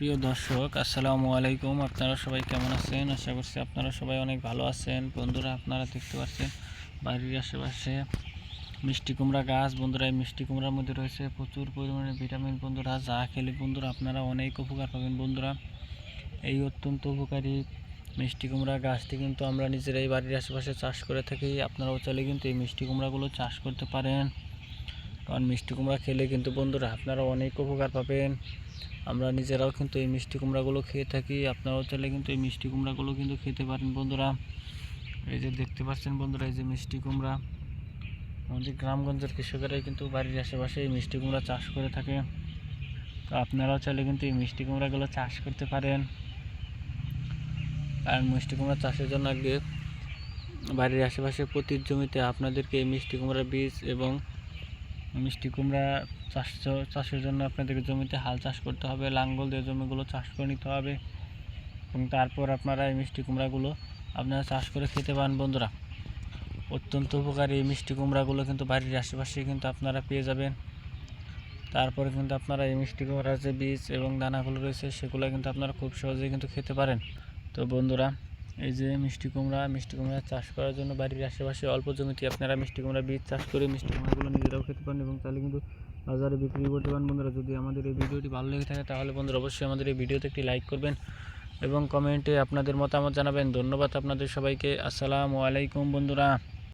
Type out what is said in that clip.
প্রিয় দর্শক, আসসালামু আলাইকুম। আপনারা সবাই কেমন আছেন? আশা করছি আপনারা সবাই অনেক ভালো আছেন। বন্ধুরা, আপনারা দেখতে পাচ্ছেন বাড়ির আশেপাশে মিষ্টি কুমড়া গাছ। বন্ধুরা, এই মিষ্টি কুমড়ার মধ্যে রয়েছে প্রচুর পরিমাণে ভিটামিন। বন্ধুরা, যা খেলে বন্ধুরা আপনারা অনেক উপকার পাবেন বন্ধুরা। এই অত্যন্ত উপকারী মিষ্টি কুমড়া গাছটি কিন্তু আমরা নিজেরাই বাড়ির আশেপাশে চাষ করে থাকি। আপনারাও চাইলে কিন্তু এই মিষ্টি কুমড়াগুলো চাষ করতে পারেন। কারণ মিষ্টি কুমড়া খেলে কিন্তু বন্ধুরা আপনারা অনেক উপকার পাবেন। আমরা নিজেরাও কিন্তু এই মিষ্টি কুমড়াগুলো খেয়ে থাকি। আপনারাও চাইলে কিন্তু এই মিষ্টি কুমড়াগুলো কিন্তু খেতে পারেন বন্ধুরা। এই যে দেখতে পাচ্ছেন বন্ধুরা, এই যে মিষ্টি কুমড়া। আমাদের গ্রামগঞ্জের কৃষকেরাই কিন্তু বাড়ির আশেপাশে এই মিষ্টি কুমড়া চাষ করে থাকে। তো আপনারাও চাইলে কিন্তু এই মিষ্টি কুমড়াগুলো চাষ করতে পারেন। কারণ মিষ্টি কুমড়া চাষের জন্য আগে বাড়ির আশেপাশে প্রতি জমিতে আপনাদেরকে এই মিষ্টি কুমড়ার বীজ এবং মিষ্টি কুমড়া চাষ চাষের জন্য আপনাদেরকে জমিতে হাল চাষ করতে হবে, লাঙ্গল দিয়ে জমিগুলো চাষ করে নিতে হবে এবং তারপর আপনারা এই মিষ্টি কুমড়াগুলো আপনারা চাষ করে খেতে পারেন বন্ধুরা। অত্যন্ত উপকারী এই মিষ্টি কুমড়াগুলো কিন্তু বাড়ির আশেপাশে কিন্তু আপনারা পেয়ে যাবেন। তারপরে কিন্তু আপনারা এই মিষ্টি কুমড়ার যে বীজ এবং দানাগুলো রয়েছে, সেগুলো কিন্তু আপনারা খুব সহজেই কিন্তু খেতে পারেন। তো বন্ধুরা এই যে মিষ্টি কুমড়া মিষ্টি কুমড়া চাষ করার জন্য বাড়ির আশেপাশে অল্প জমিতে আপনারা মিষ্টি কুমড়া বীজ চাষ করে মিষ্টি কুমড়াগুলো নিজেরাও খেতে পারেন এবং তাহলে কিন্তু বাজারে বিক্রি করতে পারেন। বন্ধুরা, যদি আমাদের এই ভিডিওটি ভালো লেগে থাকে তাহলে বন্ধুরা অবশ্যই আমাদের এই ভিডিওতে একটি লাইক করবেন এবং কমেন্টে আপনাদের মতামত জানাবেন। ধন্যবাদ আপনাদের সবাইকে। আসসালামু আলাইকুম বন্ধুরা।